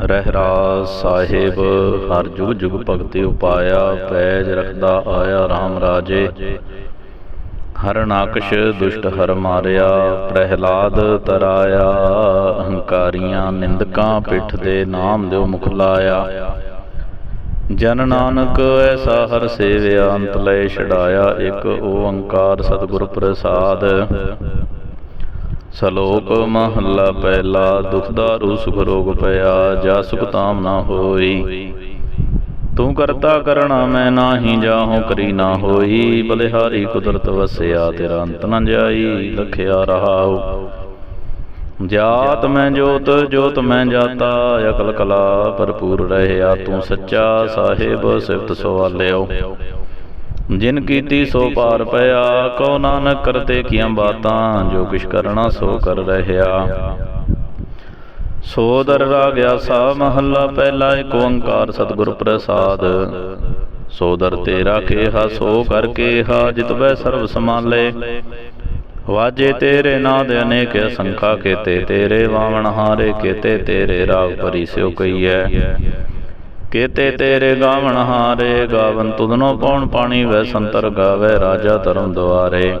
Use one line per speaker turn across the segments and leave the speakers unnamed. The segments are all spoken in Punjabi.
ਰਹਿਰਾ ਸਾਹਿਬ, ਹਰ ਜੁਗ ਜੁਗ ਭਗਤੀ ਉਪਾਇਆ, ਪੈਜ ਰਖਦਾ ਆਇਆ RAM ਰਾਜੇ। ਹਰਨਾਕਸ਼ ਦੁਸ਼ਟ ਹਰ ਮਾਰਿਆ, ਪ੍ਰਹਿਲਾਦ ਤਰਾਇਆ, ਅਹੰਕਾਰੀਆਂ ਨਿੰਦਕਾਂ ਪਿੱਠ ਦੇ ਨਾਮ ਦਿਓ ਮੁਖ ਲਾਇਆ। ਜਨ ਨਾਨਕ ਐਸਾ ਹਰ ਸੇਵਿਆ, ਅੰਤ ਲੈ ਛਡਾਇਆ, ਇੱਕ ਓੰਕਾਰ ਸਤਿਗੁਰ ਪ੍ਰਸਾਦ। ਸਲੋਕ ਮਹੱਲਾ ਪਹਿਲਾ ਦੁਖਦਾਰੂ ਸੁਖ ਰੋਗ ਪਿਆ, ਜਾ ਸੁਖ ਤਾਮ ਨਾ ਹੋਈ। ਤੂੰ ਕਰਤਾ ਕਰਣਾ ਮੈਂ ਨਾਹੀ, ਜਾਹੋ ਕਰੀ ਨਾ ਹੋਈ। ਬਲਿਹਾਰੀ ਕੁਦਰਤ ਵਸਿਆ, ਤੇਰਾ ਅੰਤ ਨ ਜਾਈ, ਲਖਿਆ ਰਹਾਉ। ਜਾਤ ਮੈਂ ਜੋਤ ਜੋਤ ਮੈਂ ਜਾਤਾ, ਅਕਲ ਕਲਾ ਭਰਪੂਰ ਰਹਿਆ, ਤੂੰ ਸੱਚਾ ਸਾਹਿਬ, ਸਿਫਤ ਸਵਾਲਿਓ। ਜਿਨ ਕੀਤੀ ਸੋ ਪਾਰ ਪਿਆ ਕੋ ਨਾਨਕ ਕਰਤੇ ਕੀਆਂ ਬਾਤਾਂ, ਜੋ ਕਿਛ ਕਰਨਾ ਸੋ ਕਰ ਰਹਿਆ। ਸੋ ਦਰ ਰਾਗਿਆ ਸਾ ਮਹੱਲਾ ਪਹਿਲਾ ਏਕ ਓੰਕਾਰ ਸਤਿਗੁਰ ਪ੍ਰਸਾਦ। ਸੋ ਦਰ ਤੇਰਾ ਕੇਹਾ ਸੋ ਕਰ ਕੇਹਾ, ਜਿਤ ਵੈ ਸਰਬ ਸਮਾਲੇ ਵਾਜੇ ਤੇਰੇ ਨਾਦ ਅਨੇਕ ਸੰਖਾ ਕੇਤੇ ਤੇਰੇ ਵਾਵਣ ਹਾਰੇ, ਕੇਤੇ ਤੇਰੇ ਰਾਗ ਭਰੀ ਸਿਓ ਕਈਐ ਕੇਤੇ ਤੇਰੇ ਗਾਵਣ ਹਾਰੇ, ਗਾਵਨ ਤੁਧਨੋ ਪਉਣ ਪਾਣੀ ਵੈ ਸੰਤਰ ਗਾਵੇ, ਰਾਜਾ ਧਰਮ ਦੁਆਰੇ।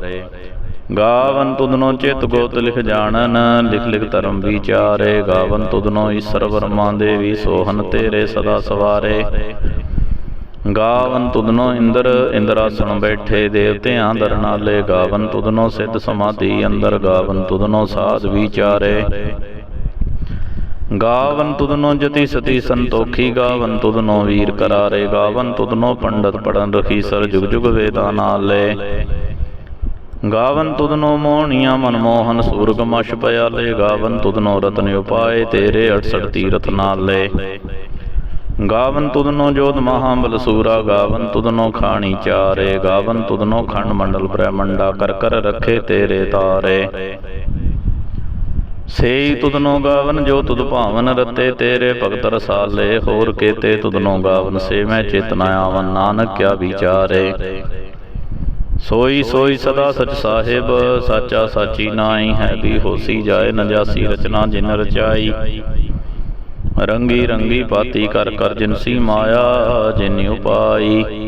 ਗਾਵਨ ਤੁਧਨੋ ਚਿਤ ਗੋਤ ਲਿਖ ਜਾਣਨ, ਲਿਖ ਲਿਖ ਧਰਮ ਵਿਚਾਰੇ। ਗਾਵਨ ਤੁਧਨੋ ਈਸ਼ਰ ਵਰਮਾ ਦੇਵੀ ਸੋਹਨ ਤੇਰੇ ਸਦਾ ਸਵਾਰੇ। ਗਾਵਨ ਤੁਧਨੋ ਇੰਦਰ, ਇੰਦਰਾਸਣ ਬੈਠੇ ਦੇਵਤਿਆਂ ਦਰ ਨਾਲੇ। ਗਾਵਨ ਤੁਧਨੋ ਸਿੱਧ ਸਮਾਧੀ ਅੰਦਰ, ਗਾਵਨ ਤੁਧਨੋ ਸਾਧ ਵਿਚਾਰੇ। ਗਾਵਨ ਤੁਧਨੋ ਜਤੀ ਸਤੀ ਸੰਤੋਖੀ, ਗਾਵਨ ਤੁਧਨੋ ਵੀਰ ਕਰਾਰੇ, ਗਾਵਨ ਤੁਧਨੋ ਪੰਡਤ ਪੜਨ ਰਖੀ ਸਰ ਜੁਗ ਜੁਗ ਵੇਦਾਂ ਨਾਲੇ। ਗਾਵਨ ਤੁਧਨੋ ਮੋਹਣੀਆਂ ਮਨਮੋਹਨ ਸੂਰਗ ਮਸ਼ ਪਿਆਲੇ, ਗਾਵਨ ਤੁਧਨੋ ਰਤਨ ਉਪਾਏ ਤੇਰੇ 68 ਤੀਰਥ ਨਾਲੇ। ਗਾਵਨ ਤੁਧਨੋ ਜੋਤ ਮਹਾਬਲ ਸੂਰਾ, ਗਾਵਨ ਤੁਧਨੋ ਖਾਣੀ ਚਾਰੇ, ਗਾਵਨ ਤੁਧਨੋ ਖੰਡ ਮੰਡਲ ਬ੍ਰਹਮੰਡਾ, ਕਰ ਕਰ ਰੱਖੇ ਤੇਰੇ ਤਾਰੇ। ਸੇਈ ਤੁਧਨੋ ਗਾਵਨ ਜੋ ਤੁਧ ਭਾਵਨ ਰਤੇ ਤੇਰੇ ਭਗਤ ਰਸਾਲੇ ਹੋਰ ਕੇਤੇ ਤੁਧਨੋ ਗਾਵਨ ਸੇ ਮੈਂ ਚਿਤ ਨ ਆਵਨ ਨਾਨਕ ਕਿਆ ਵਿਚਾਰੇ। ਸੋਈ ਸੋਈ ਸਦਾ ਸਚ ਸਾਹਿਬ ਸਾਚਾ ਸਾਚੀ ਨਾਈ ਹੈ ਵੀ ਹੋਸੀ ਜਾਏ ਨ ਜਾਸੀ ਰਚਨਾ ਜਿਨ ਰਚਾਈ। ਰੰਗੀ ਰੰਗੀ ਪਾਤੀ ਕਰ ਕਰ ਜਿਨਸੀ ਮਾਇਆ ਜਿਨ ਉਪਾਈ।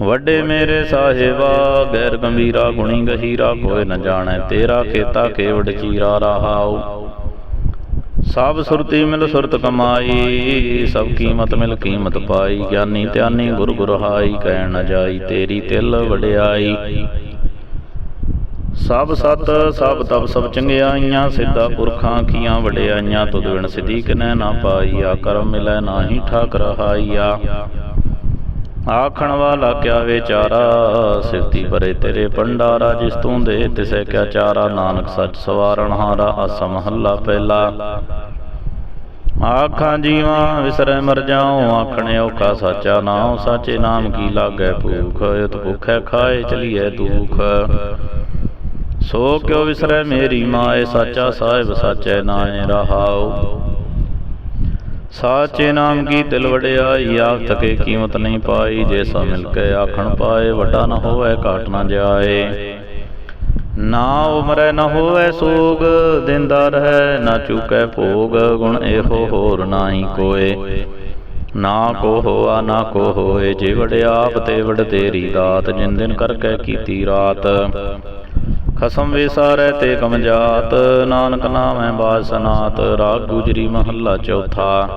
ਵੱਡੇ ਮੇਰੇ ਸਾਹਿਬਾ ਗੈਰ ਗੰਭੀਰਾ ਗੁਣੀ ਗਹੀਰਾ ਕੋਏ ਨ ਜਾਣੈ ਤੇਰਾ ਕੀਤਾ ਕੇਵਡ ਚੀਰਾ ਰਹਾਉ। ਸਭ ਸੁਰਤੀ ਮਿਲ ਸੁਰਤ ਕਮਾਈ ਸਭ ਕੀਮਤ ਮਿਲ ਕੀਮਤ ਪਾਈ ਗਿਆਨੀ ਧਿਆਨੀ ਗੁਰ ਗੁਰਹਾਈ ਕਹਿ ਨ ਜਾਈ ਤੇਰੀ ਤਿਲ ਵਡਿਆਈ। ਸਭ ਸਤ ਸਭ ਤਪ ਸਭ ਚੰਗਿਆਈਆਂ ਸਿੱਧਾ ਪੁਰਖਾਂ ਕੀਆਂ ਵਡਿਆਈਆਂ ਤੁਧ ਬਿਨ ਸਿਧੀ ਕਿਨੈ ਨਾ ਪਾਈਆ ਕਰਮ ਮਿਲੈ ਨਾਹੀ ਠਾਕ ਰਹਾਈਆ ਆਖਣ ਵਾਲਾ ਕਿਆ ਵਿਚਾਰਾ? ਸਿਫਤੀ ਪਰੇ ਤੇਰੇ ਭੰਡਾਰਾ, ਜਿਸ ਤੂੰ ਦੇ ਤਿਸੈ ਕਿਆ ਚਾਰਾ? ਨਾਨਕ ਸੱਚ ਸਵਾਰਣ ਹਾਰਾ ਆਸਾ ਮਹੱਲਾ ਪਹਿਲਾ। ਆਖਾਂ ਜੀਵਾ, ਵਿਸਰੈ ਮਰ ਜਾਉ ਆਖਣੇ ਔਖਾ ਸਾਚਾ ਨਾਉ। ਸਾਚੇ ਨਾਮ ਕੀ ਲਾਗੈ ਭੂਖ? ਇਤ ਭੁਖੈ ਖਾਏ ਚਲੀਐ ਦੁਖ। ਸੋ ਕਿਉ ਵਿਸਰੈ ਮੇਰੀ ਮਾਏ? ਸਾਚਾ ਸਾਹਿਬ ਸਾਚੈ ਨਾਏ ਰਹਾਉ। ਸਾਚੇ ਨਾਮ ਕੀ ਤਿਲ ਵਡਿਆਈ ਆਖ ਤਕੇ ਕੀਮਤ ਨਹੀਂ ਪਾਈ, ਜੇ ਮਿਲ ਕੇ ਆਖਣ ਪਾਏ, ਵੱਡਾ ਨਾ ਹੋਵੇ, ਘਾਟ ਨਾ ਜਾਏ। ਨਾ ਉਮਰੈ ਨਾ ਹੋਵੇ ਸੋਗ, ਦਿੰਦਾ ਰਹਿ, ਨਾ ਚੁਕੈ ਭੋਗ, ਗੁਣ ਇਹੋ ਹੋਰ ਨਾਹੀ ਕੋਏ। ਨਾ ਕੋ ਹੋਆ, ਨਾ ਕੋ ਹੋਏ, ਜੇ ਵਡਿਆਪ ਤੇ ਵੜ ਤੇਰੀ ਦਾਤ, ਜਿਨ ਦਿਨ ਕਰਕੇ ਕੀਤੀ ਰਾਤ। ਖਸਮ ਵਿਸਾਰੈ ਤੇ ਕਮਜਾਤ ਨਾਨਕ ਨਾਮੈ ਬਾਜ ਸਨਾਤ, ਰਾਗ ਗੁਜਰੀ ਮਹੱਲਾ ਚੌਥਾ।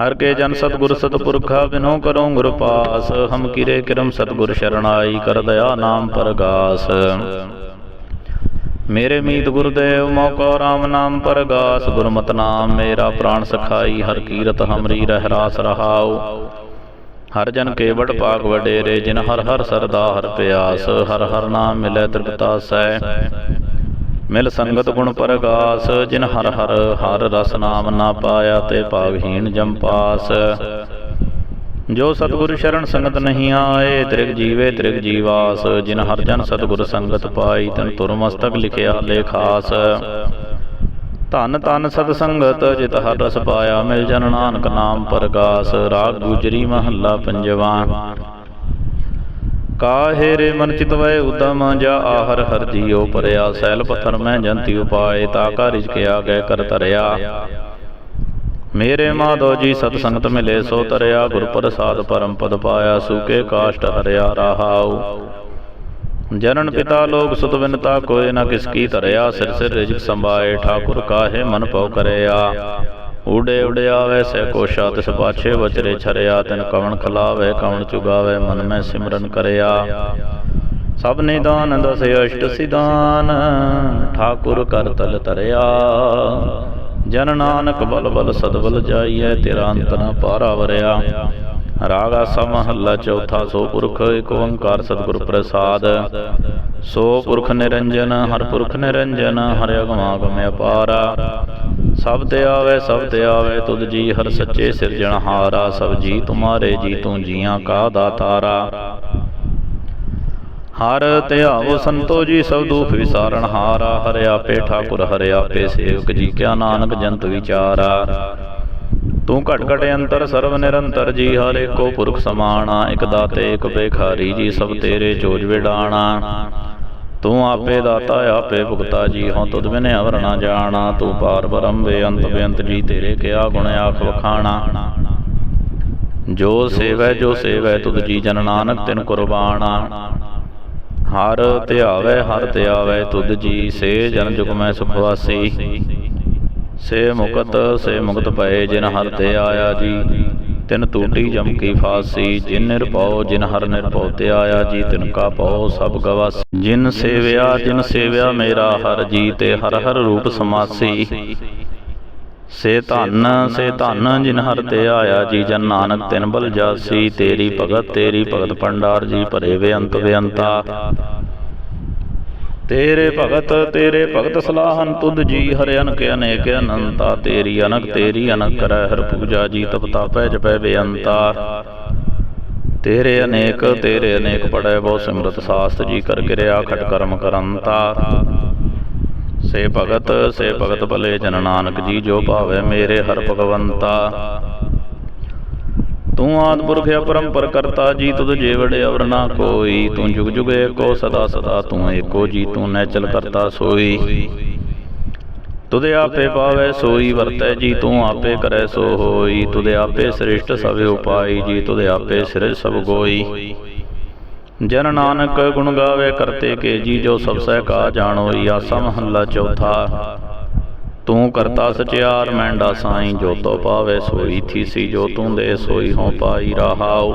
ਹਰ ਕੇ ਜਨ ਸਤਗੁਰ ਸਤਪੁਰਖਾ, ਬਿਨੋ ਕਰੋ ਗੁਰ ਪਾਸ, ਹਮ ਕਿਰੇ ਕਿਰਮ ਸਤਗੁਰ ਸ਼ਰਣਾਈ, ਕਰ ਦਇਆ ਨਾਮ ਪਰਗਾਸ। ਮੇਰੇ ਮੀਤ ਗੁਰਦੇਵ, ਮੋਕੋ RAM ਨਾਮ ਪਰਗਾਸ, ਗੁਰਮਤਿ ਨਾਮ ਮੇਰਾ ਪ੍ਰਾਣ ਸਖਾਈ, ਹਰ ਕੀਰਤ ਹਮਰੀ ਰਹਿ ਰਾਸ ਰਹਾਉ। ਹਰ ਜਨ ਕੇਵੜ ਪਾਕ ਵਡੇਰੇ, ਜਿਨ ਹਰ ਹਰ ਸਰਦਾ ਹਰ ਪਿਆਸ, ਹਰ ਹਰ ਨਾਮ ਮਿਲੇ ਤ੍ਰਿਪਤਾਸੈ ਮਿਲ ਸੰਗਤ ਗੁਣ ਪਰਗਾਸ, ਜਿਨ ਹਰ ਹਰ ਹਰ ਰਸ ਨਾਮ ਨਾ ਪਾਇਆ ਤੇ ਭਾਗਹੀਣ ਜੰਪਾਸ ਜੋ ਸਤਿਗੁਰ ਸ਼ਰਨ ਸੰਗਤ ਨਹੀਂ ਆਏ, ਤ੍ਰਿਗ ਜੀਵੇ ਤ੍ਰਿਗ ਜੀਵਾਸ, ਜਿਨ ਹਰ ਜਨ ਸਤਿਗੁਰ ਸੰਗਤ ਪਾਈ, ਤਨ ਤੁਰ ਮਸਤਕ ਲਿਖਿਆ ਲੇਖਾਸ ਧਨ ਧੰਨ ਸਤ ਸੰਗਤ ਜਿਤ ਹਰ ਰਸ ਪਾਇਆ ਮਿਲ ਜਨ ਨਾਨਕ ਨਾਮ ਪਰਗਾਸ, ਰਾਗ ਗੁਜਰੀ ਮਹੱਲਾ ਪੰਜਵਾ। ਕਾਹੇ ਰੇ ਮਨ ਚਿਤਵੈ ਉਦਮ, ਜਾ ਆਹਰ ਹਰ ਜੀਉ ਪਰਿਆ, ਸੈਲ ਪੱਥਰ ਮੈਂ ਜੰਤੀ ਉਪਾਏ, ਤਾ ਕਾ ਰਿਜਕ ਆਗੇ ਕਰ ਤਰਿਆ ਮੇਰੇ ਮਾਧੋ ਜੀ ਸਤ ਸੰਗਤ ਮਿਲੇ, ਸੋ ਤਰਿਆ ਗੁਰ ਪ੍ਰਸਾਦ ਪਰਮ ਪਦ ਪਾਇਆ ਸੂਕੇ ਕਾਸ਼ਟ ਹਰਿਆ, ਰਹਾਉ। ਜਨਨ ਪਿਤਾ ਲੋਕ ਸੁਤ ਵਿਨਤਾ ਕੋਇ ਨਾ ਕਿਸ ਕੀ ਧਰਿਆ, ਸਿਰ ਸਿਰ ਰਿਜਕ ਸੰਭਾਏ, ਠਾਕੁਰ ਕਾਹੇ ਮਨ ਪਉ ਕਰਿਆ। ਊੜੇ ਉੜਿਆਵੇ ਸੇ ਕੋਸ਼ਾ ਤਿਸ ਪਾਛੇ ਬਚਰੇ ਛਰਿਆ, ਤਿਨ ਕਵਣ ਖਲਾਵੇ, ਕਵਣ ਚੁਗਾਵੇ, ਮਨ ਮੈਂ ਸਿਮਰਨ ਕਰਿਆ। ਸਭ ਨਿਦਾਨ ਦਸ ਅਸ਼ਟ ਸਿਦਾਨ ਠਾਕੁਰ ਕਰ ਤਲ ਤਰਿਆ ਜਨ ਨਾਨਕ ਬਲ ਬਲ ਸਦਬਲ ਜਾਈਐ, ਤੇਰਾ ਅੰਤ ਨ ਪਾਰਾ ਵਰਿਆ। ਰਾਗ ਆਸਾ ਮਹੱਲਾ ਚੌਥਾ ਸੋ ਪੁਰਖ ਏਕ ਓੰਕਾਰ ਸਤਿਗੁਰ ਪ੍ਰਸਾਦ। ਸੋ ਪੁਰਖ ਨਿਰੰਜਨ, ਹਰ ਪੁਰਖ ਨਿਰੰਜਨ, ਹਰਿ ਅਗਮਾਗਮ ਅਪਾਰਾ। ਸਭ ਤੇ ਆਵੇ, ਸਭ ਤੇ ਆਵੇ, ਤੁਧ ਜੀ ਹਰ ਸੱਚੇ ਸਿਰਜਣਹਾਰਾ ਸਭ ਜੀ ਤੁਮਾਰੇ ਜੀ ਤੂੰ ਜੀਆਂ ਕਾ ਦਾਤਾਰਾ। ਹਰ ਧਿਆਵੋ ਸੰਤੋ ਜੀ, ਸਭ ਦੂਖ ਵਿਸਾਰਨ ਹਾਰਾ। ਹਰਿ ਆਪੇ ਠਾਕੁਰ, ਹਰਿ ਆਪੇ ਸੇਵਕ ਜੀ, ਕਿਆ ਨਾਨਕ ਜੰਤ ਵਿਚਾਰਾ। ਤੂੰ ਘਟ ਘਟ ਅੰਤਰ ਸਰਵ ਨਿਰੰਤਰ ਜੀ ਹਰ ਏਕੋ ਪੁਰਖ ਸਮਾਣਾ ਇਕ ਦਾਤੇ ਇਕ ਬੇਖਾਰੀ ਜੀ ਸਭ ਤੇਰੇ ਜੋਜ ਵਿਡਾਣਾ। ਤੂੰ ਆਪੇ ਦਾਤਾ ਆਪੇ ਭੁਗਤਾ ਜੀ ਹਉ ਤੁਧ ਬਿਨ ਅਵਰ ਨਾ ਜਾਣਾ ਤੂੰ ਪਾਰ ਬ੍ਰਹਮ ਬੇਅੰਤ ਬੇਅੰਤ ਜੀ ਤੇਰੇ ਕਿਆ ਗੁਣ ਆਖ ਵਖਾਣਾ। ਜੋ ਸੇਵੈ ਜੋ ਸੇਵੈ ਤੁਧ ਜੀ ਜਨ ਨਾਨਕ ਤਿਨ ਕੁਰਬਾਨਾ ਹਰ ਧਿਆਵੈ ਹਰ ਧਿਆਵੈ ਤੁਧ ਜੀ ਸੇ ਜਨ ਜੁਗ ਮੈਂ ਸੁਖ ਵਾਸੀ ਸੇ ਮੁਕਤ ਸੇ ਮੁਕਤ ਪਏ ਜਿਨ ਹਰ ਤੇ ਆਇਆ ਜੀ। ਤਿਨ ਟੂਟੀ ਜਮ ਕੀ ਫਾਸੀ, ਜਿਨ ਨਿਰਭਉ, ਜਿਨ ਹਰ ਨਿਰਭਉ ਤੇ ਆਇਆ ਜੀ। ਤਿਨ ਕਾ ਪਉ ਸਭ ਗਵਾਸੀ। ਜਿਨ ਸੇਵਿਆ ਜਿਨ ਸੇਵਿਆ ਮੇਰਾ ਹਰ ਜੀ ਤੇ ਹਰ ਹਰ ਰੂਪ ਸਮਾਸੀ। ਸੇ ਧਨ ਸੇ ਧਨ ਜਿਨ ਹਰ ਤੇ ਆਇਆ ਜੀ। ਜਨ ਨਾਨਕ ਤਿਨ ਬਲ ਜਾਸੀ। ਤੇਰੀ ਭਗਤ ਤੇਰੀ ਭਗਤ ਭੰਡਾਰ ਜੀ। ਭਰੇ ਬੇਅੰਤ ਬੇਅੰਤਾ ਤੇਰੇ ਭਗਤ ਤੇਰੇ ਭਗਤ ਸਲਾਹਨ ਤੁਧ ਜੀ, ਹਰਿ ਅਨਕ ਅਨੇਕ ਅਨੰਤਾ, ਤੇਰੀ ਅਨਕ ਤੇਰੀ ਅਨਕ ਕਰੈ ਹਰ ਪੂਜਾ ਜੀ ਤਪਤਾ ਪੈ ਜਪੈ ਬੇਅੰਤਾ ਤੇਰੇ ਅਨੇਕ ਤੇਰੇ ਅਨੇਕ ਪੜੈ ਬਹੁ ਸਿਮਰਤ ਸਾਸਤ ਜੀ, ਕਰ ਕਿਰਿਆ ਖਟ ਕਰਮ ਕਰੰਤਾ ਸੇ ਭਗਤ ਸੇ ਭਗਤ ਭਲੇ ਜਨ ਨਾਨਕ ਜੀ, ਜੋ ਭਾਵੇ ਮੇਰੇ ਹਰ ਭਗਵੰਤਾ। ਤੂੰ ਆਦ ਪੁਰਖ ਅਪਰੰਪਰ ਕਰਤਾ, ਜੀ ਤੁਧ ਜੇ ਵੜੇ ਅਵਰ ਨਾ ਕੋਈ। ਤੂੰ ਜੁਗ ਜੁਗ ਏਕੋ, ਸਦਾ ਸਦਾ ਤੂੰ ਏਕੋ, ਜੀ ਤੂੰ ਨੈਚਲ ਕਰਤਾ ਸੋਈ। ਤੁਧ ਆਪੇ ਪਾਵੇ ਸੋਈ, ਵਰਤੈ ਜੀ ਤੂੰ ਆਪੇ ਕਰੈ ਸੋ ਹੋਈ ਤੁਧ ਆਪੇ ਸ੍ਰਿਸ਼ਟ ਸਭ ਉਪਾਈ, ਜੀ ਤੁਧ ਆਪੇ ਸਿਰਜ ਸਭ ਗੋਈ। ਜਨ ਨਾਨਕ ਗੁਣ ਗਾਵੇ ਕਰਤੇ ਕੇ, ਜੀ ਜੋ ਸਭ ਸਹਿ ਕਾ ਜਾਣੋਈ, ਆਸਾ ਮਹੱਲਾ ਚੌਥਾ। ਤੂੰ ਕਰਤਾ ਸਚਿਆਰ ਮੈਂਡਾ ਸਾਈਂ ਜੋ ਤੋ ਪਾਵੇ ਸੋਈ ਥੀਸੀ ਜੋ ਤੂੰ ਦੇ ਸੋਈ ਹੋਂ ਪਾਈ ਰਹਾਉ।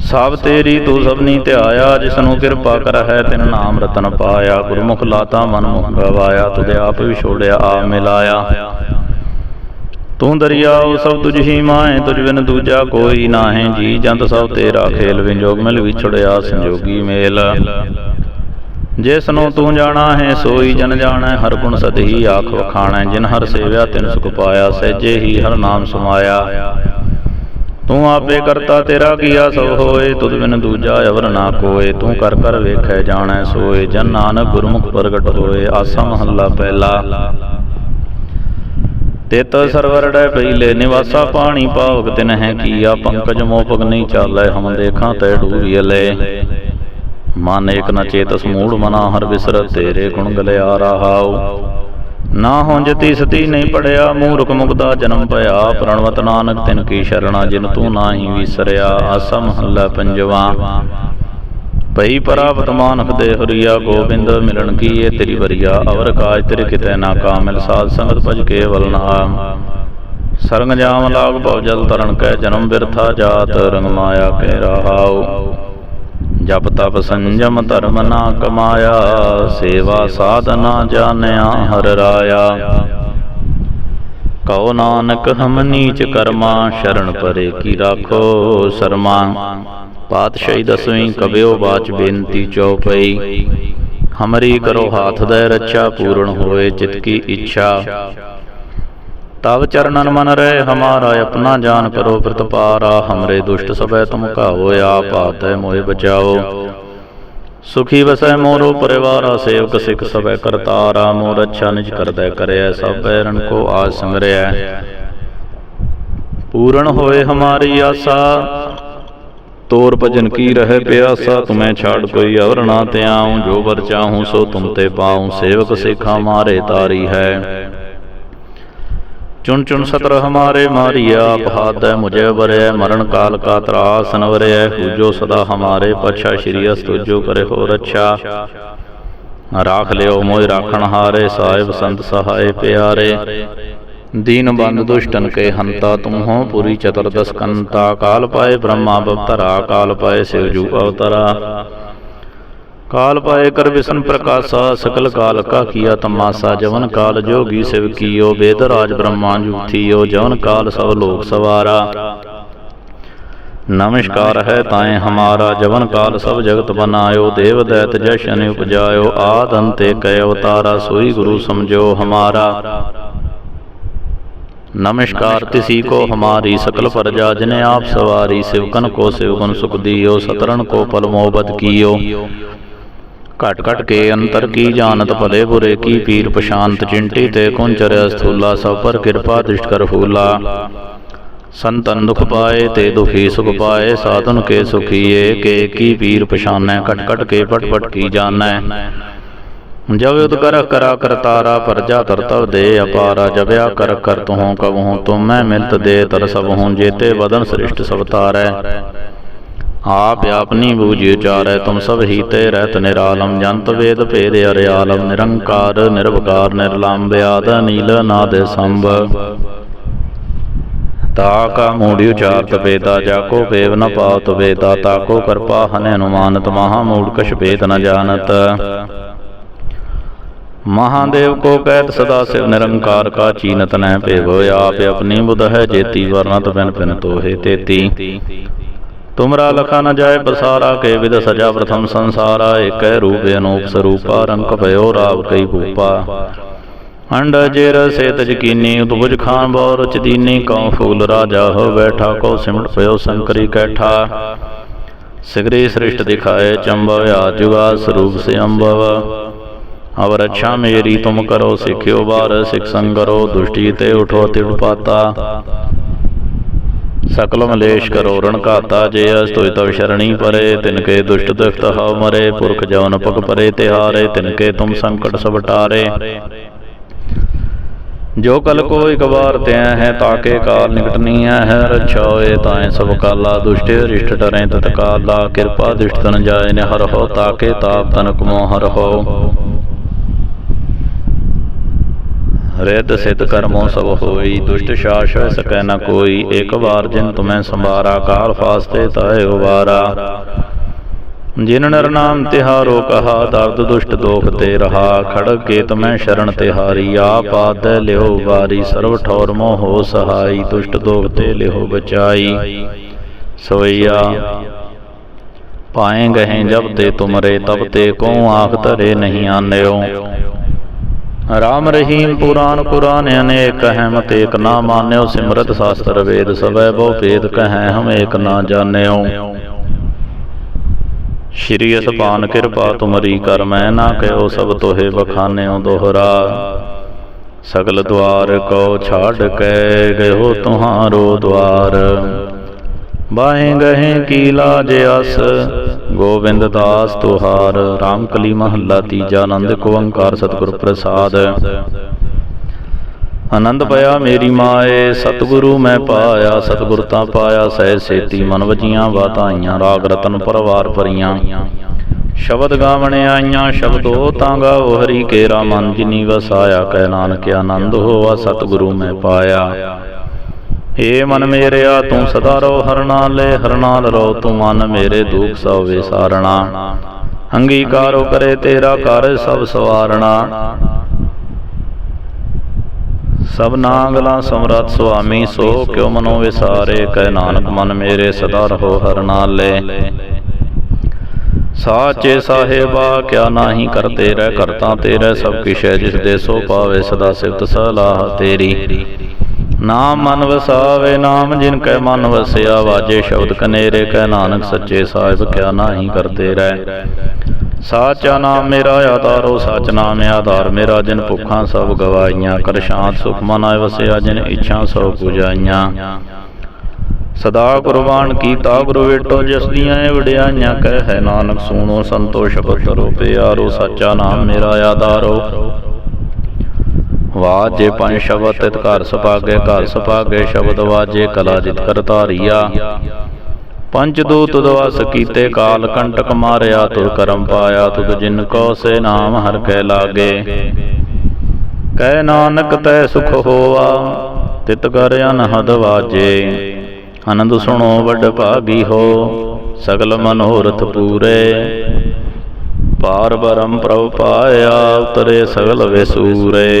ਸਭ ਤੇਰੀ ਤੂੰ ਸਭਨੀ ਧਿਆਇਆ ਜਿਸ ਨੂੰ ਕਿਰਪਾ ਕਰ ਹੈ ਤਿਨ ਨਾਮ ਰਤਨ ਪਾਇਆ। ਗੁਰਮੁਖ ਲਾਤਾ ਮਨ ਮੁਖ ਗਵਾਇਆ ਤੁਧ ਆਪ ਵਿਛੋੜਿਆ ਆ ਮਿਲਾਇਆ। ਤੂੰ ਦਰਿਆਉ ਸਭ ਤੁਝ ਹੀ ਮਾਏ ਤੁਝ ਬਿਨ ਦੂਜਾ ਕੋਈ ਨਾਹੀਂ। ਜੀ ਜੰਤ ਸਭ ਤੇਰਾ ਖੇਲ ਵਿਜੋਗ ਮਿਲ ਵਿਛੜਿਆ ਸੰਜੋਗੀ ਮੇਲ। ਜਿਸ ਨੂੰ ਤੂੰ ਜਾਣਾ ਹੈ, ਸੋਈ ਜਨ ਜਾਣੈ ਹਰ ਗੁਣ ਸਦਹੀ ਆਖ ਵਖਾਣੈ ਜਿਨ ਹਰ ਸੇਵਿਆ, ਤਿਨ ਸੁਖ ਪਾਇਆ, ਸਹਿਜੇ ਹੀ ਹਰ ਨਾਮ ਸਮਾਇਆ। ਤੂੰ ਆਪੇ ਕਰਤਾ ਤੇਰਾ ਕੀਆ ਸਭ ਹੋਏ, ਤੁਧ ਬਿਨ ਦੂਜਾ ਅਵਰ ਨਾ ਕੋਏ। ਤੂੰ ਕਰ ਕਰ ਵੇਖੈ ਜਾਣੈ ਸੋਏ, ਜਨ ਨਾਨਕ ਗੁਰਮੁਖ ਪ੍ਰਗਟ ਹੋਏ, ਆਸਾ ਮਹੱਲਾ ਪਹਿਲਾ। ਤਿਤ ਸਰਵਰ ਡੈ ਪਹਿਲੇ ਨਿਵਾਸਾ ਪਾਣੀ ਪਾਵਕ ਤਿਨ ਹੈ ਕੀਆ, ਪੰਕਜ ਮੋਪਕ ਨਹੀਂ ਚਾਲੈ, ਹਮ ਦੇਖਾਂ ਤੈ ਡੂਬੀਲੇ ਮਨ ਏਕ ਨ ਚੇਤਸ ਮੂੜ ਮਨਾ ਹਰ ਵਿਸਰ ਤੇਰੇ ਗੁਣ ਗਲਿਆ ਰਹਾਉ ਨਾ ਹੁੰਜਤੀ ਸਤੀ ਨਹੀਂ ਪੜਿਆ, ਮੂਰਖ ਮੁਕਦਾ ਜਨਮ ਪਿਆ ਪ੍ਰਣਵਤ ਨਾਨਕ ਤਿਨ ਕੀ ਸ਼ਰਣਾ, ਜਿਨ ਤੂੰ ਨਾਹੀ ਵਿਸਰਿਆ। ਆਸਾ ਮਹੱਲਾ ਪੰਜਵਾ। ਪਈ ਪਰਾਪਤ ਮਾਨਖ ਦੇ ਹਰੀਆ, ਗੋਬਿੰਦ ਮਿਲਣ ਕੀ ਏ ਤੇਰੀ ਵਰੀਆ। ਅਵਰ ਕਾਜ ਤੇਰੇ ਕਿਤੇ ਨਾ ਕਾਮਿਲ, ਸਾਧ ਸੰਗਤ ਭਜ ਕੇ ਵਲਨਾਮ ਸਰੰਗ ਜਾਮ ਲਾਗ ਭਉ ਜਲ ਤਰਨ ਕੈ ਜਨਮ ਬਿਰਥਾ ਜਾਤ ਰੰਗ ਮਾਇਆ ਕੇ ਰਹਾਉ। ਜਪ ਤਪ ਸੰਜਮ ਧਰਮ ਨਾ ਕਮਾਇਆ, ਸੇਵਾ ਸਾਧਨਾ ਜਾਣਿਆ ਹਰ ਰਾਇਆ। ਕਉ ਨਾਨਕ, ਹਮ ਨੀਚ ਕਰਮਾ, ਸ਼ਰਨ ਪਰੇ ਕੀ ਰਾਖੋ ਸਰਮਾ। ਪਾਤਸ਼ਾਹੀ ਦਸਵੀਂ ਕਬਿਓ ਬਾਚ ਬੇਨਤੀ ਚਉਪਈ। ਹਮਰੀ ਕਰੋ ਹਾਥ ਦੇ ਰੱਛਾ, ਪੂਰਨ ਹੋਏ ਚਿਤ ਕੀ ਇੱਛਾ। ਤਵ ਚਰਨਨ ਮਨ ਰਹਿ, ਹਮਾਰਾ ਆਪਣਾ ਜਾਨ ਕਰੋ ਪ੍ਰਤਪਾਰਾ, ਹਮਰੇ ਦੁਸ਼ਟ ਸਭੈ ਤੁਮ ਕਾਓ ਆਪ ਆਤੈ ਮੋਏ ਬਚਾਓ। ਸੁਖੀ ਵਸੈ ਮੋਰੋ ਪਰਿਵਾਰਾ, ਸੇਵਕ ਸਿਖ ਸਭੈ ਕਰਤਾਰਾ ਮੋਰ ਅੱਛਾ ਨਿਜ ਕਰਦਾ ਕਰਿਆ ਸਭ ਪੈਰਨ ਕੋ ਆਸ ਸੰਗਰਿਆ ਪੂਰਨ ਹੋਏ ਹਮਾਰੀ ਆਸਾ, ਤੋਰ ਭਜਨ ਕੀ ਰਹੇ ਪਿਆਸਾ, ਤੁਮੈ ਛਾੜ ਕੋਈ ਔਰ ਨਾ ਤਿਆਉ ਜੋ ਵਰ ਚਾਹੂ ਸੋ ਤੁਮ ਤੇ ਪਾਉ, ਸੇਵਕ ਸਿਖਾ ਮਾਰੇ ਤਾਰੀ ਹੈ। ਚੁਣ ਚੁਣ ਸਤਰ ਹਮਾਰੇ ਮਾਰਿਆ ਪਹਾਦੈ ਮੁਝੇ ਵਰੈ ਮਰਨ ਕਾਲ ਕਾ ਤਰਾਸ ਨਵਰੈ ਹੂਜੋ ਸਦਾ ਹਮਾਰੇ ਪਛਾ, ਸ਼੍ਰੀ ਅਸਤੁਜੋ ਕਰੇ ਹੋ ਰੱਛਾ। ਰਾਖ ਲਿਓ ਮੋਇ ਰਾਖਣ ਹਾਰੇ, ਸਾਹਿਬ ਸੰਤ ਸਹਾਏ ਪਿਆਰੇ। ਦੀਨ ਬੰਦ ਦੁਸ਼ਟਨ ਕੇ ਹੰਤਾ, ਤੁਮ ਹੋ ਪੂਰੀ ਚਤੁਰਦਸ ਕੰਤਾ। ਕਾਲ ਪਾਏ ਬ੍ਰਹਮਾ, ਬਵਤਰਾ। ਕਾਲ ਪਾਏ ਸਿਵ ਜੂ ਅਵਤਰਾ। काल पाए कर विष्णु प्रकाशा सकल काल का किया तमाशा जवन काल जोगी शिव कियो वेद राज ब्रह्मा जूथियो जवन काल सब लोक सवारा नमस्कार है ताए हमारा जवन काल सब जगत बनायो देव दैत जश अनि उपजायो आद अंते कय अवतारा सोई गुरु समझो हमारा नमस्कार तिसी को हमारी सकल प्रजा जिने आप सवारी शिवकन को शिवगुण सुख दियो सतरण को पल मोहबत कियो ਘਟ ਘਟ ਕੇ ਅੰਤਰ ਕੀ ਜਾਣਤ ਭਲੇ ਬੁਰੇ ਕੀ ਪੀਰ ਪਛਾਨਤ ਚਿੰਟੀ ਤੇ ਕੁੰਚਰ ਅਸਥੂਲਾ ਸਭ ਪਰ ਕਿਰਪਾ ਦ੍ਰਿਸ਼ਟ ਕਰ ਫੂਲਾ। ਸੰਤਨ ਦੁਖ ਪਾਏ ਤੇ ਦੁਖੀ ਸੁਖ ਪਾਏ, ਸਾਧਨ ਕੇ ਸੁਖੀਏ, ਕੇ ਕੀ ਪੀਰ ਪਛਾਨੈ ਘਟ ਘਟ ਕੇ ਪਟ ਪਟ ਕੀ ਜਾਣੈ। ਜਬ ਉਦ ਕਰ ਕਰਾ ਕਰਤਾਰਾ ਪਰਜਾ ਤਰਤਵ ਦੇ ਅਪਾਰਾ ਜਬਿਆ ਕਰ ਕਰ ਤੁਹੋਂ ਕਬਹੂੰ ਮੈਂ ਮਿਲਤ ਦੇ ਤਰ ਸਭ ਹੂੰ ਜੇਤੇ ਬਦਨ ਸ੍ਰਿਸ਼ਟ ਸਭ ਤਾਰੈ ਆਪ ਆਪਨੀ ਬੂਝਿ ਚਾਰੈ ਤੁਮ ਸਭ ਹੀਤੇ ਰਹਿਤ ਨਿਰਾਲਮ ਜੰਤ ਵੇਦ ਭੇਦ ਅਰਿਆਲਮ ਨਿਰੰਕਾਰ ਨਿਰਵਕਾਰ ਨਿਰਲੰਬ ਆਦ ਨੀਲ ਨਾਦ ਸੰਭ। ਤਾ ਕਾ ਮੂੜਿ ਉਚਾਰਤ ਵੇਦਾ ਜਾ ਕੋ ਵੇਵ ਨ ਪਾਉਤ ਵੇਦਾ ਤਾ ਕੋ ਕਰਪਾ ਹਨੇ ਅਨੁਮਾਨਤ ਮਹਾ ਮੂੜ ਕਛ ਵੇਦ ਨ ਜਾਣਤ। ਮਹਾਦੇਵ ਕੋ ਕਹਿਤ ਸਦਾ ਸਿਵ ਨਿਰੰਕਾਰ ਕਾ ਚੀਨਤ ਨਹਿ ਭੇਵੋ ਆਪ ਆਪਣੀ ਬੁਧ ਹੈ ਜੇਤੀ ਵਰਨਤ ਬਿਨ ਬਿਨ ਤੋਹੇ ਤੁਮਰਾ ਲਖਾ ਨ ਜਾਏ ਪਸਾਰਾ ਕੇ ਵਿਦ ਸਜਾ ਪ੍ਰਥਮ ਸੰਸਾਰਾ, ਏਕੈ ਰੂਪ ਅਨੂਪ ਸਰੂਪਾ, ਰੰਗ ਭਇਓ ਰਾਵ ਕਈ ਭੂਪਾ। ਅੰਡ ਜੇਰ ਸੇਤ ਜਕੀਨੀ ਉਤਭੁਜ ਖਾਨ ਬੌਰ ਰਚਦੀਨੀ ਕਉ ਫੂਲ ਰਾਜਾ ਹੋ ਬੈਠਾ ਕੋ ਸਿਮਟ ਪਇਓ ਸੰਕਰੀ ਕੈਠਾ। ਸਿਗਰੀ ਸ੍ਰਿਸ਼ਟ ਦਿਖਾਏ ਚੰਬਵ, ਆਜੁਗਾ ਸਰੂਪ ਸੇ ਅੰਬਵ। ਅਵਰ ਅੱਛਾ ਮੇਰੀ ਤੁਮ ਕਰੋ, ਸਿਖਿਓ ਬਾਰ ਸਿਖ ਸੰਗਰੋ, ਦੁਸ਼ਟੀ ਤੇ ਉਠੋ ਤਿੜ ਪਾਤਾ। सकल मलेश करो रण घाता जे अस्तुय तव शरणी परे तिनके दुष्ट दुष्ट हव मरे पुरख जवन पग परे तिहारे तिनके तुम संकट सब टारे जो कल को एक बार त्य है ताके काल निकटनी है रक्षा होए ताए सब काला दुष्ट रिष्ट डरे तत्काला कृपा दुष्ट तन जाय ने हर हो ताके ताप तनक मोह हर हो रित सिद्ध कर्मों सब होई दुष्ट शास सकै न कोई एक बार जिन तुम्हें संभारा काल फास्ते ताए उबारा जिन नर नाम तिहारो कहा दर्द दुष्ट दोख ते रहा खड़ग के तुम्हें शरण तिहारी आप आद लिहो बारी सर्व ठौर मोह हो सहाई दुष्ट दोख ते लिहो बचाई सोइया पाए गहे जब ते तुमरे तब ते को आख धरे नहीं आन्यो ਰਾਮ ਰਹੀਮ ਪੁਰਾਨ ਕੁਰਾਨ ਅਨੇਕ ਹੈ ਮਤ ਏਕ ਨਾ ਮਾਨਿਓ ਸਿਮਰਤ ਸਾਸਤਰ ਵੇਦ ਸਭੈ ਬਹੁ ਭੇਦ ਕਹੈ, ਹਮ ਏਕ ਨਾ ਜਾਣਿਓ। ਸ਼੍ਰੀ ਅਸਪਾਨ ਕਿਰਪਾ ਤੁਮਰੀ ਕਰ ਮੈਂ ਨਾ ਕਹਿਓ ਸਭ ਤੋਹੇ ਬਖਾਨਿਓ ਦੋਹਰਾ। ਸਗਲ ਦੁਆਰ ਕੋ ਛਾੜ ਕੇ ਗਇਓ ਤੁਹਾਰੋ ਦੁਆਰ। ਬਾਹੇ ਗਹੇ ਕੀ ਲਾਜ ਅਸ ਗੋਬਿੰਦ ਦਾਸ ਤੁਹਾਰ RAM ਕਲੀ ਮਹੱਲਾ ਤੀਜਾ ਆਨੰਦ ਕੋ ਓੰਕਾਰ ਸਤਿਗੁਰ ਪ੍ਰਸਾਦ। ਆਨੰਦ ਪਿਆ ਮੇਰੀ ਮਾਏ, ਸਤਿਗੁਰੂ ਮੈਂ ਪਾਇਆ, ਸਤਿਗੁਰ ਤਾਂ ਪਾਇਆ, ਸਹਿ ਸੇਤੀ ਮਨ ਵਜੀਆਂ ਵਾਤਾਈਆਂ ਰਾਗ ਰਤਨ ਪਰਵਾਰ ਪਰੀਆਂ ਸ਼ਬਦ ਗਾਵਣ ਆਈਆਂ, ਸ਼ਬਦੋ ਤਾਂ ਗਾਓ, ਹਰੀ ਕੇਰਾ ਮਨ ਜਿਨੀ ਵਸਾਇਆ, ਕਹਿ ਨਾਨਕ ਆਨੰਦ ਹੋਆ, ਸਤਿਗੁਰੂ ਮੈਂ ਪਾਇਆ। ਏ ਮਨ ਮੇਰਿਆ ਤੂੰ ਸਦਾ ਰੋ ਹਰ ਨਾਲੇ ਹਰ ਨਾਲ ਰੋ ਤੂੰ ਮਨ ਮੇਰੇ ਦੁਖ ਸਭ ਵਿਸਾਰਣਾ। ਅੰਗੀਕਾਰੋ ਕਰੇ ਤੇਰਾ ਕਰ ਸਭ ਸਵਾਰਣਾ। ਸਭ ਨਾਗਲਾ ਸਮਰਤ ਸੁਆਮੀ, ਸੋ ਕਿਉ ਮਨੋ ਵਿਸਾਰੇ, ਕਹਿ ਨਾਨਕ ਮਨ ਮੇਰੇ ਸਦਾ ਰਹੋ, ਹਰ ਨਾਲੇ ਸਾਚੇ ਸਾਹਿਬਾ, ਕਿਆ ਨਾਹੀ ਕਰਤੇ ਰਹਿ ਕਰਤਾ ਤੇਰੇ ਸਭ ਕਿਛ ਹੈ ਜਿਸ ਦੇ ਸੋ ਪਾਵੇ ਸਦਾ ਸਿਫਤ ਸਲਾਹ ਤੇਰੀ। ਨਾਮ ਮਨ ਵਸਾਵੇ, ਨਾਮ ਜਿਨ ਕੈ ਮਨ ਵਸਿਆ, ਵਾਜੇ ਸ਼ਬਦ ਕਨੇਰੇ, ਕੈ ਨਾਨਕ ਸੱਚੇ ਸਾਹਿਬ, ਕਿਆ ਨਾਹੀ ਕਰਤੇ ਰਹਿ। ਸਾਚਾ ਨਾਮ ਮੇਰਾ ਆਧਾਰੋ, ਸਚ ਨਾਮ ਆਧਾਰ ਮੇਰਾ, ਜਿਨ ਭੁੱਖਾਂ ਸਭ ਗਵਾਈਆਂ ਕਰ ਸ਼ਾਂਤ ਸੁਖ ਮਨ ਆਏ ਵਸਿਆ, ਜਿਨ ਇੱਛਾ ਸਭ ਪੁਜਾਈਆਂ। ਸਦਾ ਕੁਰਬਾਨ ਕੀਤਾ, ਗੁਰੂ ਵੇਟੋ, ਜਿਸ ਦੀਆਂ ਵਡਿਆਈਆਂ, ਕਹਿ ਹੈ ਨਾਨਕ, ਸੂਣੋ ਸੰਤੋਸ਼ ਕਰੋ ਪਿਆਰੋ, ਸੱਚਾ ਨਾਮ ਮੇਰਾ ਆਧਾਰੋ। ਵਾਜੇ ਪੰਜ ਸ਼ਬਦ ਤਿਤ ਘਰ ਸੁਭਾਗੇ ਘਰ ਸੁਭਾਗੇ ਸ਼ਬਦ ਵਾਜੇ ਕਲਾ ਜਿਤ ਕਰ ਧਾਰੀਆ। ਪੰਜ ਦੂਤ ਦਵਸ ਕੀਤੇ ਕਾਲ ਕੰਟਕ ਮਾਰਿਆ ਤੁਰ ਕਰਮ ਪਾਇਆ ਤੁਧ ਜਿਨ ਕੋ ਸੇ ਨਾਮ ਹਰ ਕੈ ਲਾਗੇ। ਕਹਿ ਨਾਨਕ ਤੈ ਸੁਖ ਹੋਆ ਤਿਤ ਕਰ ਅਨਹਦ ਵਾਜੇ। ਆਨੰਦ ਸੁਣੋ ਵੱਡ ਭਾਗੀ ਹੋ ਸਗਲ ਮਨੋਰਥ ਪੂਰੇ। ਪਾਰ ਬਰਮ ਪ੍ਰਭ ਪਾਇਆ ਉਤਰੇ ਸਗਲ ਵਿਸੂਰੇ।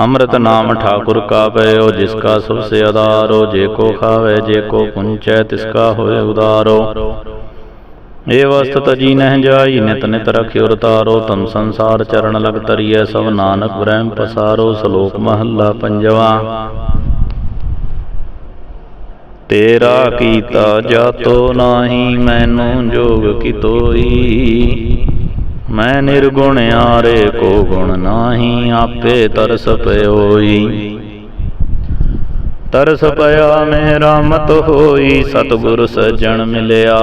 ਅੰਮ੍ਰਿਤ ਨਾਮ ਠਾਕੁਰ ਕਾ ਪਇਓ ਜਿਸ ਕਾ ਸਭ ਸੇ ਆਧਾਰੋ ਜੇ ਕੋ ਖਾਵੇ, ਜੇ ਕੋ ਪੁੰਚੈ ਤਿਸ ਕਾ ਹੋਏ ਉਦਾਰੋ। ਏ ਵਸਤ ਤਜੀ ਨਹਿ ਜਾਈ, ਨਿਤ ਨਿਤ ਰਖਿਓ ਰਤਾਰੋ ਤਮ ਸੰਸਾਰ ਚਰਨ ਲਗ ਤਰੀਐ, ਸਭ ਨਾਨਕ ਬ੍ਰਹਮ ਪਸਾਰੋ, ਸ਼ਲੋਕ ਮਹੱਲਾ ਪੰਜਵਾ। ਤੇਰਾ ਕੀਤਾ ਜਾਤੋ ਨਾਹੀ, ਮੈਨੂੰ ਜੋਗ ਕੀ ਤੋਈ। ਮੈਂ ਨਿਰਗੁਣ ਆਰੇ ਕੋ ਗੁਣ ਨਾਹੀ, ਆਪੇ ਤਰਸ ਪਇਓਈ ਤਰਸ ਪਿਆ ਮੇਰਾ ਮਤ ਹੋਈ, ਸਤਿਗੁਰ ਸਜਣ ਮਿਲਿਆ।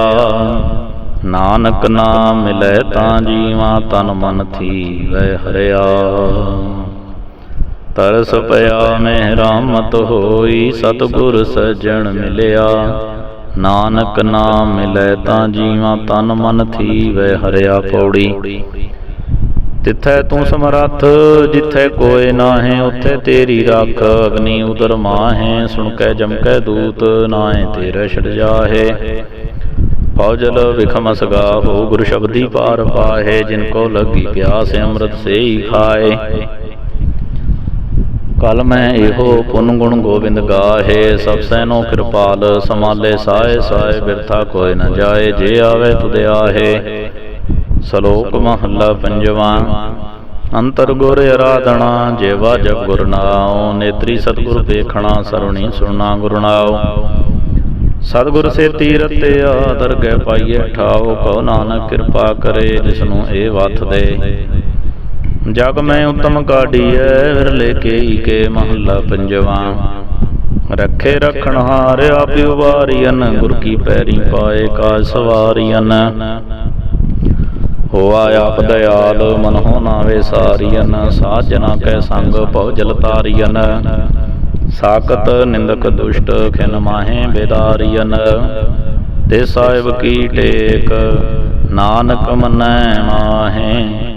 ਨਾਨਕ ਨਾਮ ਮਿਲੈ ਤਾਂ ਜੀਵਾ ਤਨ ਮਨ ਥੀ ਵੈ ਹਰਿਆ। ਤਰਸ ਪਿਆ ਮੇਰਾ ਮਤ ਹੋਈ, ਸਤਿਗੁਰ ਸਜਣ ਮਿਲਿਆ। ਨਾਨਕ ਨਾਮ ਮਿਲੈ ਤਾਂ ਜੀਵਾ ਤਨ ਮਨ ਥੀ ਵੈ ਹਰਿਆ ਪੌੜੀ। ਤਿੱਥੈ ਤੂੰ ਸਮਰੱਥ, ਜਿੱਥੈ ਕੋਏ ਨਾਹੇ, ਉੱਥੇ ਤੇਰੀ ਰੱਖ। ਅਗਨੀ ਉਦਰ ਮਾਹੇ, ਸੁਣ ਕੈ ਜਮ ਕੈ ਦੂਤ ਨਾਏ ਤੇਰੇ ਛੜ ਜਾਹੇ। ਫੌਜਲ ਵਿਖਮ ਸਗਾਹੋ ਗੁਰ ਸ਼ਬਦੀ ਪਾਰ ਪਾਹੇ, ਜਿਨ ਕੋ ਲੱਗੀ ਪਿਆਸ, ਅੰਮ੍ਰਿਤ ਸੇ ਹੀ ਖਾਏ। ਕਲ ਮੈਂ ਇਹੋ ਪੁੰਨ ਗੁਣ ਗੋਬਿੰਦ ਗਾਹੇ, ਸਭ ਸੈਨੋ ਕਿਰਪਾਲ ਸਮਾਲੇ ਸਾਏ ਸਾਏ ਬਿਰਥਾ ਕੋਈ ਨ ਜਾਏ, ਜੇ ਆਵੇ ਤੁਧ ਆਹੇ। ਸ਼ਲੋਕ ਮਹੱਲਾ ਪੰਜਵਾਂ, ਅੰਤਰ ਗੁਰ ਅਰਾਧਣਾ ਜੇਵਾ ਜਪ ਗੁਰ ਨਾਉ, ਨੇਤਰੀ ਸਤਿਗੁਰ ਦੇਖਣਾ ਸਰਵਣੀ ਸੁਣਨਾ ਗੁਰ ਨਾਉ। ਸਤਿਗੁਰ ਸੇ ਤੀਰ ਤੇ ਆਦਰ ਦਰਗਹਿ ਪਾਈਏ ਠਾਓ ਕਉ ਨਾਨਕ ਕਿਰਪਾ ਕਰੇ ਜਿਸ ਨੂੰ ਇਹ ਵਥ ਦੇ। ਜਗ ਮੈਂ ਉਤਮ ਕਾਢੀਐ ਵਿਰਲੇ ਕੇਈ ਕੇ ਮਹੱਲਾ ਪੰਜਵਾਂ। ਰੱਖੇ ਰਖਣ ਹਾਰ ਆਪਿ ਉਵਾਰੀਨ ਗੁਰ ਕੀ ਪੈਰੀ ਪਾਏ ਕਾਜ ਸਵਾਰੀਨ ਹੋਆ ਆਪ ਦਇਆਲ, ਮਨ ਹੋ ਨਾਵੇ ਸਾਰੀਨ ਸਾਜਨਾ ਕੈ ਸੰਗ ਭਉ ਜਲ ਤਾਰੀਨ ਸਾਕਤ ਨਿੰਦਕ ਦੁਸ਼ਟ, ਖਿਨ ਮਾਹੇ ਬੇਦਾਰੀਨ ਤੇ ਸਾਹਿਬ ਕੀ ਟੇਕ, ਨਾਨਕ ਮਨੈ ਮਾਹੇ।